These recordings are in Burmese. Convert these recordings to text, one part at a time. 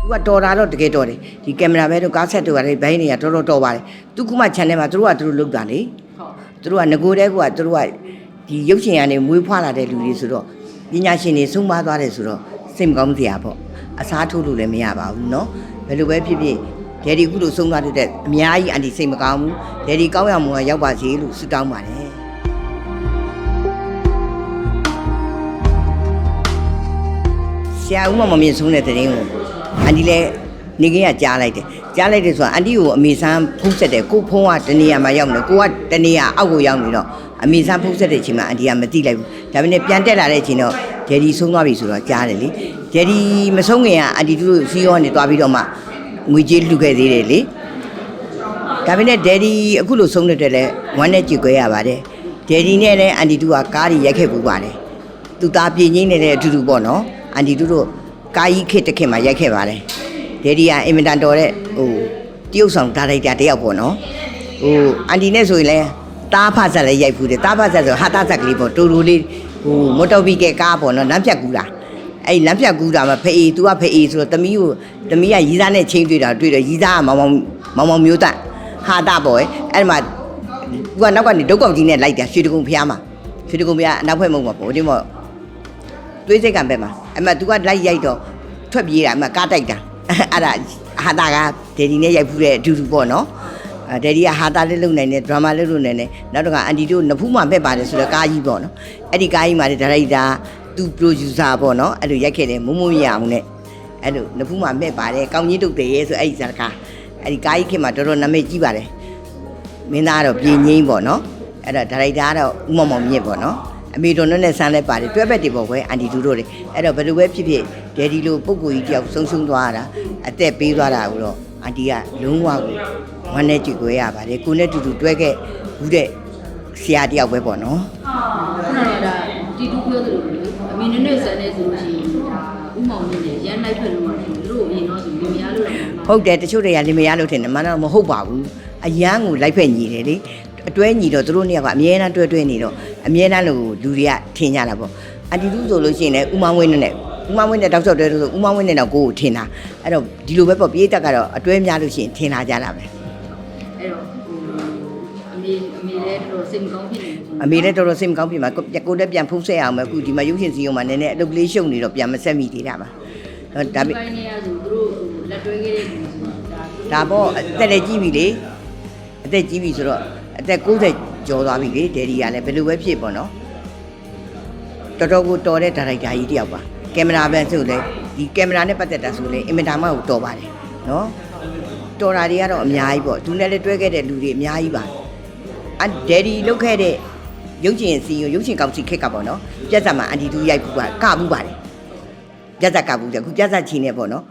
။ तू ကတော်တာတော့တကယ်တော်တယ်။ဒီကင်မရာပဲတော့ကားဆက်တို့ကလည်းဘိုင်းတွေကတော်တော်တော်ပါတယ်။ तू ကမှ channel မှာသူတို့ကသူတို့လုပ်တာလေ။ဟုတ်။သူတို့ကငကိုတဲ့ကွာသူတို့ကဒီရုပ်ရှင်ကနေမွေးဖွားလာတဲ့လူတွေဆိုတော့ပညာရှင်တွေဆုံးမသွားတယ်ဆိုတော့စိတ်မကောင်းစရာပေါ့။အစားထိုးလို့လည်းမရပါဘူးနော်။ဘယ်လိုပဲဖြစ်ဖြစ်ဒယ်ဒီခုလိုဆုံးသွားတဲ့အများကြီးအန်တီစိတ်မကောင်းဘူး။ဒယ်ဒီကောင်းရမှုကရောက်ပါစေလို့ဆုတောင်းပါတယ်။ဆရာဦးမမမြင့်ဆုံးတဲ့တရင်ကို အန်တီလည်းနေကင်းကကြားလိုက်တယ်ကြားလိုက်တယ်ဆိုတာအန်တီကိုအမေဆန်းဖုတ်ဆက်တယ်ကိုဖုံးကတနေရာမှာရောက်နေကိုကတနေရာအောက်ကိုရောက်နေတော့အမေဆန်းဖုတ်ဆက်တဲ့အချိန်မှာအန်တီကမသိလိုက်ဘူးဒါပေမဲ့ပြန်တက်လာတဲ့အချိန်တော့ဂျယ်ဒီဆုံးသွားပြီဆိုတော့ကြားတယ်လေဂျယ်ဒီမဆုံးခင်ကအန်တီတို့စီရောကနေသွားပြီးတော့မှငွေကြေးလှူခဲ့သေးတယ်လေဒါပေမဲ့ဒယ်ဒီအခုလိုဆုံးတဲ့အတွက်လည်းဝမ်းနဲ့ကြည်ခွဲရပါတယ်ဒယ်ဒီနဲ့လည်းအန်တီတို့ကကားတွေရိုက်ခဲ့ပူပါတယ်သူသားပြင်းချင်းနေတဲ့အတူတူပေါ့နော်အန်တီတို့တို့ ကာကြီးခစ်တစ်ခစ်မှာရိုက်ခဲ့ပါတယ်ဒယ်ဒီကအင်မတန်တော်တဲ့ဟိုတရုပ်ဆောင်ဒါရိုက်တာတယောက်ပေါ့နော်ဟိုအန်တီနဲ့ဆိုရင်လည်းတားဖဆက်လည်းရိုက်ဖူးတယ်တားဖဆက်ဆိုဟာတာဆက်ကလေးပေါ့တူတူလေးဟိုမော်တော်ဘီကဲကားပေါ့နော်လမ်းဖြတ်ကူးတာအဲ့ဒီလမ်းဖြတ်ကူးတာမှာဖေး तू ကဖေးဆိုတော့တမီးကိုတမီးကရီးသားနဲ့ချင်းတွေ့တာတွေ့တော့ရီးသားကမောင်မောင်မောင်မောင်မျိုးသားဟာတာပေါ့ရဲ့အဲ့ဒီမှာ तू ကနောက်ကနေဒုက္ကောက်ကြီးနဲ့လိုက်တာရွှေတကုံဖျားမှာရွှေတကုံဖျားအနောက်ဘက်မုံမှာပေါ့ဒီမော့တွေးစိတ်ကံဘက်မှာအဲ့မှာ तू ကလိုက်ရိုက်တော့ထွက်ပြေးတာအမကားတိုက်တာအဲ့ဒါဟာတာကဒေဒီနဲ့ရိုက်ဖူးတဲ့အတူတူပေါ့နော်အဲဒေဒီကဟာတာလေးလုပ်နိုင်တယ်ဒရမာလေးလုပ်နိုင်တယ်နောက်တော့ကအန်တီတို့နဖူးမှမဲ့ပါတယ်ဆိုတော့ကားကြီးပေါ့နော်အဲ့ဒီကားကြီးမှာဒါရိုက်တာသူပရိုဂျူဆာပေါ့နော်အဲ့လိုရိုက်ခဲ့တယ်မုံမုံရအောင်နဲ့အဲ့လိုနဖူးမှမဲ့ပါတယ်ကောင်းကြီးတုတ်တယ်ရဲ့ဆိုအဲ့ဒီဇာတ်ကားအဲ့ဒီကားကြီးခင်မှာတော်တော်နာမည်ကြီးပါတယ်မင်းသားကတော့ပြင်ငိမ့်ပေါ့နော်အဲ့တော့ဒါရိုက်တာကတော့ဦးမောင်မောင်မြင့်ပေါ့နော် အမေတော်နဲ့ဆန်းလဲပါတယ်တွဲဘက်တွေပေါ့ကွယ်အန်တီတို့တို့တွေအဲ့တော့ဘယ်လိုပဲဖြစ်ဖြစ်ဒယ်ဒီလိုပုံကိုကြီးတယောက်ဆုံးရှုံးသွားတာအသက်ပေးသွားတာကိုတော့အန်တီကလုံးဝကိုဝမ်းနဲ့ကြွယ်ရပါတယ်ကိုနဲ့တူတူတွဲခဲ့ဘူးတဲ့ဆရာတယောက်ပဲပေါ့နော်ခုနကဒါတီတူပြောသလိုလေအမေနဲ့နဲ့ဆန်နေဆိုလို့ရှိရင်ဒါဥမောင်နဲ့ရန်လိုက်ထွက်လို့မှသူတို့အရင်တော့ဆိုလင်မယားလို့တော့မဟုတ်တယ်တချို့တွေကလင်မယားလို့ထင်တယ်မနော်မဟုတ်ပါဘူးအရန်ကိုလိုက်ဖက်ညီတယ်လေ အတွဲညီတော့သူတို့နှစ်ယောက်ကအမြဲတမ်းတွဲတွဲနေတော့အမြဲတမ်းလို့လူတွေကထင်ကြတာပေါ့အန်တီတူဆိုလို့ရှိရင်လည်းဥမဝင်းနဲ့ဥမဝင်းနဲ့တောက်ချောက်တွဲလို့ဆိုဥမဝင်းနဲ့တော့ကိုယ်ကိုထင်တာအဲ့တော့ဒီလိုပဲပေါ့ပြေးတက်ကတော့အတွဲများလို့ရှိရင်ထင်လာကြတာပဲအဲ့တော့ဟိုအမေအမေလည်းတော်တော်စိတ်မကောင်းဖြစ်နေတယ်အမေလည်းတော်တော်စိတ်မကောင်းဖြစ်မှာကိုကိုလည်းပြန်ဖုံးဆက်အောင်ပဲအခုဒီမှာရုပ်ရှင်စီရုံမှာနည်းနည်းအလုပ်ကလေးရှုပ်နေတော့ပြန်မဆက်မိသေးတာပါဒါဒါပေဒီပိုင်းနေရဆိုသူတို့ဟိုလက်တွဲခဲ့တဲ့လူဆိုတာဒါသူတို့ဒါပေါ့အသက်လည်းကြီးပြီလေအသက်ကြီးပြီဆိုတော့ အသက်60ကျော်သွားပြီလေဒယ်ဒီကလည်းဘယ်လိုပဲဖြစ်ပေါ့နော်တော်တော်ကိုတော်တဲ့ဒါရိုက်တာကြီးတယောက်ပါကင်မရာပဲဆိုလေဒီကင်မရာနဲ့ပတ်သက်တာဆိုလေအင်မတာမှကိုတော်ပါတယ်နော်တော်တာတွေကတော့အများကြီးပေါ့သူနဲ့လည်းတွဲခဲ့တဲ့လူတွေအများကြီးပါအဒယ်ဒီလုတ်ခဲ့တဲ့ရုပ်ရှင်စီရုပ်ရှင်ကောင်စီခက်ကပေါ့နော်ပြက်စက်မှာအန်တီတူရိုက်ဘူးပါကဘူးပါတယ်ပြတ်သက်ကဘူးတဲ့ခုပြတ်သက်ချင်းနေပေါ့နော်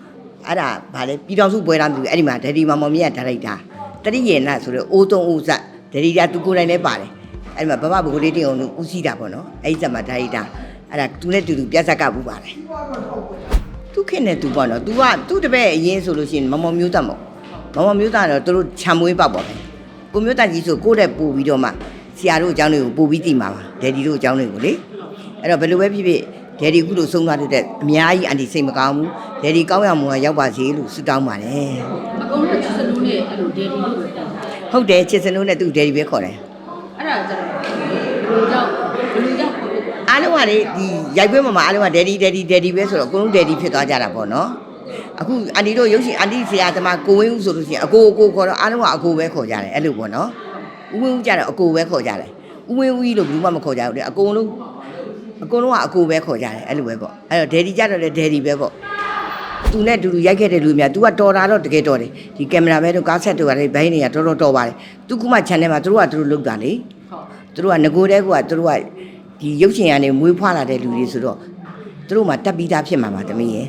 အဲ့ဒါဗာလေပြည်တော်စုပွဲသားမျိုးအဲ့ဒီမှာဒယ်ဒီမောင်မောင်မြတ်ဒါရိုက်တာတတိယေနဆိုတော့အိုးသုံးအိုးဆက် ဒယ်ဒီတာသူကိုယ်တိုင်လည်းပါတယ်အဲ့ဒီမှာဘဘဘကိုလေးတင်အောင်လို့ဦးစီးတာပေါ့နော်အဲ့ဒီဆက်မှာဒါရိုက်တာအဲ့ဒါသူနဲ့တူတူပြတ်သက်ကဘူးပါတယ်သူခင်နေသူပေါ့နော် तू ကသူ့တပည့်အရင်ဆိုလို့ရှိရင်မောင်မောင်မျိုးသားပေါ့မောင်မောင်မျိုးသားတော့သူတို့ခြံမွေးပေါ့ပေါ့ပဲကိုမျိုးသားကြီးဆိုကိုယ့်တဲ့ပို့ပြီးတော့မှဆရာတို့အကြောင်းတွေကိုပို့ပြီးတည်မှာပါဒယ်ဒီတို့အကြောင်းတွေကိုလေအဲ့တော့ဘယ်လိုပဲဖြစ်ဖြစ်ဒယ်ဒီခုလိုဆုံးသွားတဲ့အများကြီးအန်တီစိတ်မကောင်းဘူးဒယ်ဒီကောင်းရမှုကရောက်ပါစေလို့ဆုတောင်းပါတယ်အကုန်လုံးချစ်စလို့နဲ့အဲ့လိုဒေဒီလို့ပဲပြောတာ ဟုတ်တယ်ချစ်စနိုးနဲ့သူ့ဒယ်ဒီပဲခေါ်တယ်အဲ့ဒါကြတော့ဘယ်လိုကြောင့်ဘယ်လိုကြောင့်ခေါ်လို့အားလုံးကလေဒီရိုက်ပွဲမှာမှာအားလုံးကဒယ်ဒီဒယ်ဒီဒယ်ဒီပဲဆိုတော့အကုန်လုံးဒယ်ဒီဖြစ်သွားကြတာပေါ့နော်အခုအန်တီတို့ရုပ်ရှင်အန်တီဆရာသမားကိုဝင်းဦးဆိုလို့ရှိရင်အကိုအကိုခေါ်တော့အားလုံးကအကိုပဲခေါ်ကြတယ်အဲ့လိုပေါ့နော်ဦးဝင်းဦးကြတော့အကိုပဲခေါ်ကြတယ်ဦးဝင်းဦးကြီးလို့ဘယ်သူမှမခေါ်ကြဘူးလေအကုန်လုံးအကုန်လုံးကအကိုပဲခေါ်ကြတယ်အဲ့လိုပဲပေါ့အဲ့တော့ဒယ်ဒီကြတော့လေဒယ်ဒီပဲပေါ့ သူနဲ့အတူတူရိုက်ခဲ့တဲ့လူများ तू ကတော်တာတော့တကယ်တော်တယ်ဒီကင်မရာမဲတို့ကားဆက်တို့ကလည်းဘိုင်းတွေကတော်တော်တော်ပါတယ်သူကမှ channel မှာသူတို့ကသူတို့လုပ်တာလေ ဟုတ် သူတို့ကငကိုတဲ့ကွာသူတို့ကဒီရုပ်ရှင်ကနေမွေးဖွားလာတဲ့လူတွေဆိုတော့သူတို့မှတက်ပြီးသားဖြစ်မှာပါတမီးရဲ့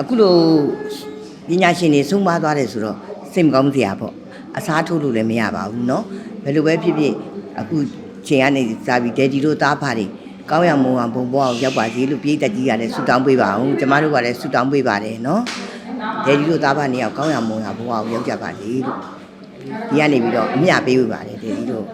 အခုလိုပညာရှင်တွေဆုံးမသွားတယ်ဆိုတော့စိတ်မကောင်းစရာပေါ့အစားထိုးလို့လည်းမရပါဘူးเนาะဘယ်လိုပဲဖြစ်ဖြစ်အခုချိန်ကနေစာပြီးဒယ်ဒီတို့သားဖားတွေ ကောင်းရမုံအောင်ဘုံဘွားကိုရောက်ပါစေလို့ပြည်သက်ကြီးကလည်းဆုတောင်းပေးပါအောင်ကျမတို့ကလည်းဆုတောင်းပေးပါတယ်နော်ဒေဒီတို့သားဖနေအောင်ကောင်းရမုံအောင်ဘွားကိုရောက်ကြပါစေလို့ဒီကနေပြီးတော့အမြပေးပါတယ်ဒေဒီတို့